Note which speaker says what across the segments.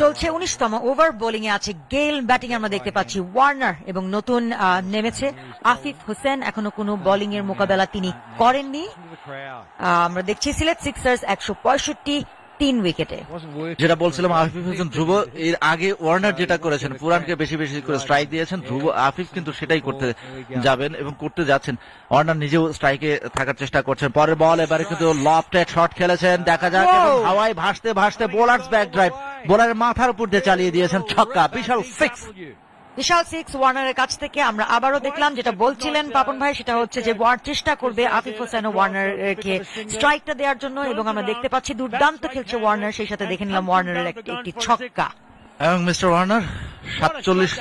Speaker 1: চলছে উনিশতম over. Bowling এ আছে গেল ব্যাটিং আমরা দেখতে পাচ্ছি ওয়ার্নার এবং নতুন নেমেছে আফিফ হোসেন। এখনও কোনো বোলিং এর মোকাবেলা তিনি করেননি। আমরা দেখছি সিলেট সিক্সার্স একশো পঁয়ষট্টি তিন উইকেটে।
Speaker 2: যেটা বলছিলাম আফিফ হোসেন ধ্রুব এর আগে ওয়ার্নার যেটা করেছেন পুরানকে বেশি বেশি করে স্ট্রাইক দিয়েছেন। ধ্রুব আফিফ কিন্তু সেটাই করতে যাবেন এবং করতে যাচ্ছেন। ওয়ার্নার নিজেও স্ট্রাইকে থাকার চেষ্টা করছেন। পরের বল এবারে কিন্তু লফটেড শট খেলেছেন। দেখা যাক হাওয়ায় ভাসতে ভাসতে বোলার্স ব্যাক ড্রাইভ বোলারের মাথার উপর দিয়ে চালিয়ে দিয়েছেন ছক্কা। বিশাল সিক্স
Speaker 1: বিশাল সিক্স ওয়ার্নারের কাছ থেকে আমরা আবারও দেখলাম যেটা বলছিলেন পাপন ভাই সেটা হচ্ছে যে ওয়ার্ড চেষ্টা করবে আফিফ হোসেন ও ওয়ার্নারকে স্ট্রাইকটা দেওয়ার জন্য এবং আমরা দেখতে পাচ্ছি দুর্দান্ত খেলছে ওয়ার্নার সেই সাথে দেখে নিলাম ওয়ার্নারের একটি একটি ছক্কা।
Speaker 2: এবং মিস্টার ওয়ার্নার সাতচল্লিশ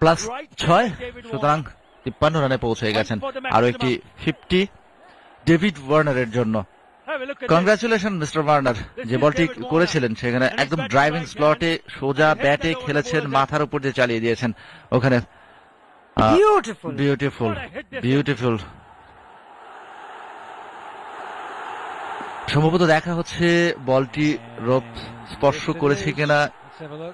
Speaker 2: প্লাস ছয় সুতরাং তিপ্পান্ন রানে পৌঁছে গেছেন। আরও একটি ফিফটি ডেভিড ওয়ার্নারের জন্য। কংগ্রাচুলেশন মিস্টার ওয়ার্নার যে বলটি করেছিলেন সেখানে একদম ড্রাইভিং স্লটে সোজা ব্যাটে খেলেছেন মাথার উপর দিয়ে চালিয়ে দিয়েছেন। ওখানে
Speaker 1: বিউটিফুল
Speaker 2: বিউটিফুল বিউটিফুল সম্ভবত দেখা হচ্ছে বলটি রোপ স্পর্শ করেছে কিনা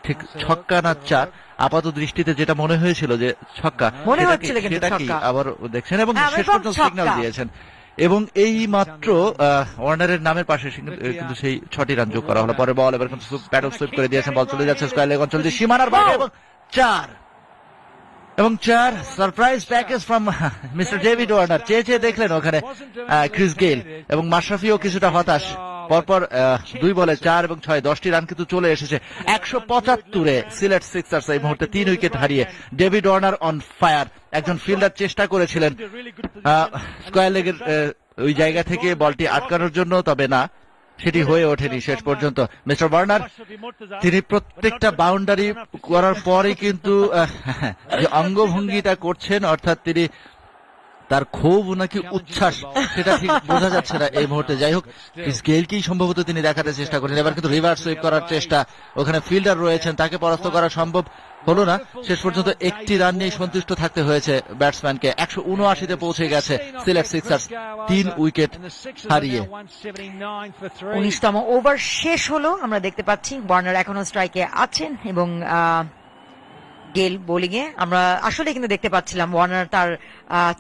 Speaker 2: ঠিক ছক্কা না চার? আপাত দৃষ্টিতে যেটা মনে হয়েছিল যে ছক্কা
Speaker 1: মনে হচ্ছিল কিন্তু
Speaker 2: সেটা কি?
Speaker 1: ছক্কা।
Speaker 2: আবার দেখছেন এবং
Speaker 1: হ্যাঁ,
Speaker 2: শেষ পর্যন্ত সিগন্যাল দিয়েছেন। এবং এই মাত্র ওয়ার্নারের নামের পাশে কিন্তু সেই ছটি রান যোগ করা হলো। পরে বল এবার কিন্তু প্যাডল সুইপ করে দিয়েছেন বল চলে যাচ্ছে স্কয়ার লেগ অঞ্চল দিয়ে সীমানার বাইরে এবং চার। এবং চার surprise package from mister David Warner চেয়ে চেয়ে দেখলেন ওখানে ক্রিস গেইল এবং মাশরাফিও কিছুটা হতাশ। পরপর দুই বলে চার এবং ছয় দশটি রান কিন্তু চলে এসেছে। একশো পঁচাত্তরে সিলেট সিক্সার্স এই মুহূর্তে তিন উইকেট হারিয়ে ডেভিড ওয়ার্নার অন ফায়ার। একজন ফিল্ডার চেষ্টা করেছিলেন স্কয়ার লেগের ওই জায়গা থেকে বলটি আটকানোর জন্য তবে না সেটি হয়ে ওঠেনি শেষ পর্যন্ত। মিস্টার বার্নার তিনি প্রত্যেকটা বাউন্ডারি করার পরে কিন্তু যে অঙ্গভঙ্গিটা করছেন অর্থাৎ তিনি তার ক্ষোভ নাকি উচ্ছ্বাস, সেটা ঠিক বোঝা যাচ্ছে না এই মুহূর্তে। যাই হোক ক্রিস গেইলকেই সম্ভবত তিনি দেখাতে চেষ্টা করেন এবার কিন্তু রিভার্স সুইপ করার চেষ্টা। ওখানে ফিল্ডার রয়েছেন, তাকে পরাস্ত করা সম্ভব হলো না। শেষ পর্যন্ত একটি রান নিয়ে সন্তুষ্ট থাকতে হয়েছে ব্যাটসম্যানকে একশো উনআশিতে পৌঁছে গেছে সিলেট সিক্সার্স তিন উইকেট হারিয়ে।
Speaker 1: উনিশতম ওভার শেষ হলো, আমরা দেখতে পাচ্ছি। ওয়ার্নার এখনও স্ট্রাইকে আছেন এবং গেল বোলিং এ আমরা আসলে কিন্তু দেখতে পাচ্ছিলাম ওয়ার্নার তার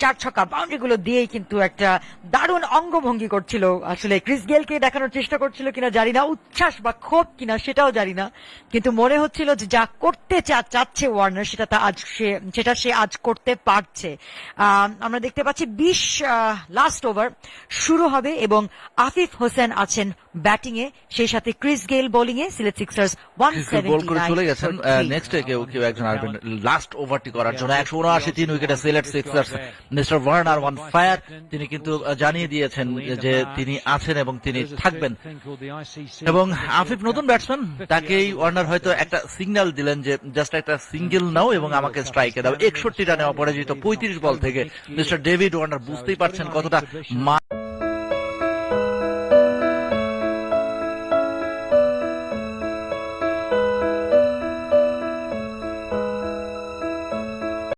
Speaker 1: চার ছক্কা বাউন্ডারি গুলো দিয়েই কিন্তু একটা দারুণ অঙ্গভঙ্গি করছিল। আসলে ক্রিস গেলকে দেখানোর চেষ্টা করছিল কিনা জানি না উচ্ছ্বাস বা ক্ষোভ কিনা সেটাও জানি না। কিন্তু মনে হচ্ছিল যে যা করতে চাচ্ছে ওয়ার্নার সেটা তা আজ সে সেটা সে আজ করতে পারছে। আমরা দেখতে পাচ্ছি বিশ লাস্ট ওভার শুরু হবে এবং আফিফ হোসেন আছেন ব্যাটিং এ সেই সাথে ক্রিস গেল বোলিং এ সিলেট সিক্সার্স ওয়ান
Speaker 2: চলে গেছেন। নেক্সট কেউ কেউ একজন আসবেন লাস্ট ওভারটি করার জন্য একশো উনআশি তিন উইকেটে Sylhet Sixers mister Warner on fire তিনি কিন্তু জানিয়ে দিয়েছেন যে তিনি আছেন এবং তিনি থাকবেন। এবং আফিফ নতুন ব্যাটসম্যান তাকেই ওয়ার্নার হয়তো একটা সিগন্যাল দিলেন যে জাস্ট একটা সিঙ্গেল নাও এবং আমাকে স্ট্রাইকে দাও। একষট্টি রানে অপরাজিত পঁয়ত্রিশ বল থেকে মিস্টার ডেভিড ওয়ার্নার বুঝতেই পারছেন কতটা মা